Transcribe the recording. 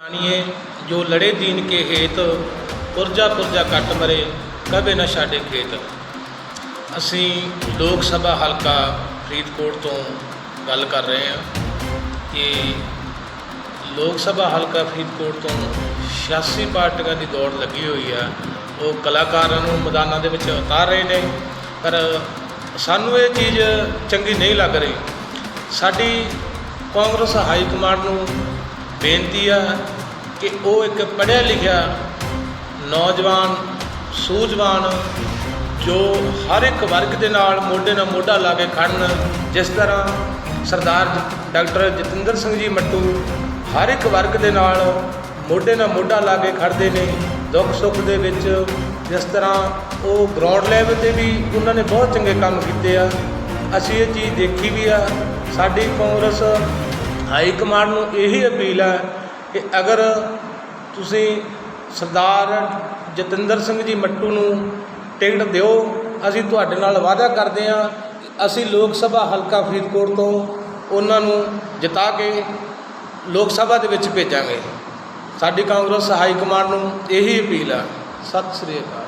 ਜਾਣੀਏ ਜੋ ਲੜੇ ਦੀਨ ਕੇ ਹੇਤ, ਪੁਰਜਾ ਪੁਰਜਾ ਕੱਟ ਮਰੇ ਕਦੇ ਨਾ ਛਾੜੇ ਖੇਤ। ਅਸੀਂ ਲੋਕ ਸਭਾ ਹਲਕਾ ਫਰੀਦਕੋਟ ਤੋਂ ਗੱਲ ਕਰ ਰਹੇ ਹਾਂ ਕਿ ਲੋਕ ਸਭਾ ਹਲਕਾ ਫਰੀਦਕੋਟ ਤੋਂ 86 ਪਾਰਟੀਆਂ ਦੀ ਦੌੜ ਲੱਗੀ ਹੋਈ ਆ। ਉਹ ਕਲਾਕਾਰਾਂ ਨੂੰ ਮੈਦਾਨਾਂ ਦੇ ਵਿੱਚ ਉਤਾਰ ਰਹੇ ਨੇ, ਪਰ ਸਾਨੂੰ ਇਹ ਚੀਜ਼ ਚੰਗੀ ਨਹੀਂ ਲੱਗ ਰਹੀ। ਸਾਡੀ ਕਾਂਗਰਸ ਹਾਈ ਕਮਾਂਡ ਨੂੰ ਬੇਨਤੀ ਆ ਕਿ ਉਹ ਇੱਕ ਪੜ੍ਹਿਆ ਲਿਖਿਆ ਨੌਜਵਾਨ, ਸੂਝਵਾਨ, ਜੋ ਹਰ ਇੱਕ ਵਰਗ ਦੇ ਨਾਲ ਮੋਢੇ ਨਾਲ ਮੋਢਾ ਲਾ ਕੇ ਖੜਨ, ਜਿਸ ਤਰ੍ਹਾਂ ਸਰਦਾਰ ਡਾਕਟਰ ਜਤਿੰਦਰ ਸਿੰਘ ਜੀ ਮੱਟੂ ਹਰ ਇੱਕ ਵਰਗ ਦੇ ਨਾਲ ਮੋਢੇ ਨਾਲ ਮੋਢਾ ਲਾ ਕੇ ਖੜਦੇ ਨੇ, ਦੁੱਖ ਸੁੱਖ ਦੇ ਵਿੱਚ ਜਿਸ ਤਰ੍ਹਾਂ ਉਹ ਗਰਾਊਂਡ ਲੈਵਲ ਤੇ ਵੀ ਉਹਨਾਂ ਨੇ ਬਹੁਤ ਚੰਗੇ ਕੰਮ ਕੀਤੇ ਆ। ਅਸੀਂ ਇਹ ਚੀਜ਼ ਦੇਖੀ ਵੀ ਆ, ਸਾਡੀ ਕਾਂਗਰਸ ਹਾਈ ਕਮਾਂਡ ਨੂੰ ਇਹੀ ਅਪੀਲ ਹੈ ਕਿ ਅਗਰ ਤੁਸੀਂ ਸਰਦਾਰ ਜਤਿੰਦਰ ਸਿੰਘ ਜੀ ਮੱਟੂ ਨੂੰ ਟਿਕਟ ਦਿਓ, ਅਸੀਂ ਤੁਹਾਡੇ ਨਾਲ ਵਾਅਦਾ ਕਰਦੇ ਹਾਂ ਅਸੀਂ ਲੋਕ ਸਭਾ ਹਲਕਾ ਫਰੀਦਕੋਟ ਤੋਂ ਉਹਨਾਂ ਨੂੰ ਜਿਤਾ ਕੇ ਲੋਕ ਸਭਾ ਦੇ ਵਿੱਚ ਭੇਜਾਂਗੇ। ਸਾਡੀ ਕਾਂਗਰਸ ਹਾਈ ਕਮਾਂਡ ਨੂੰ ਇਹੀ ਅਪੀਲ ਆ ਸਤਿ ਸ੍ਰੀ ਅਕਾਲ।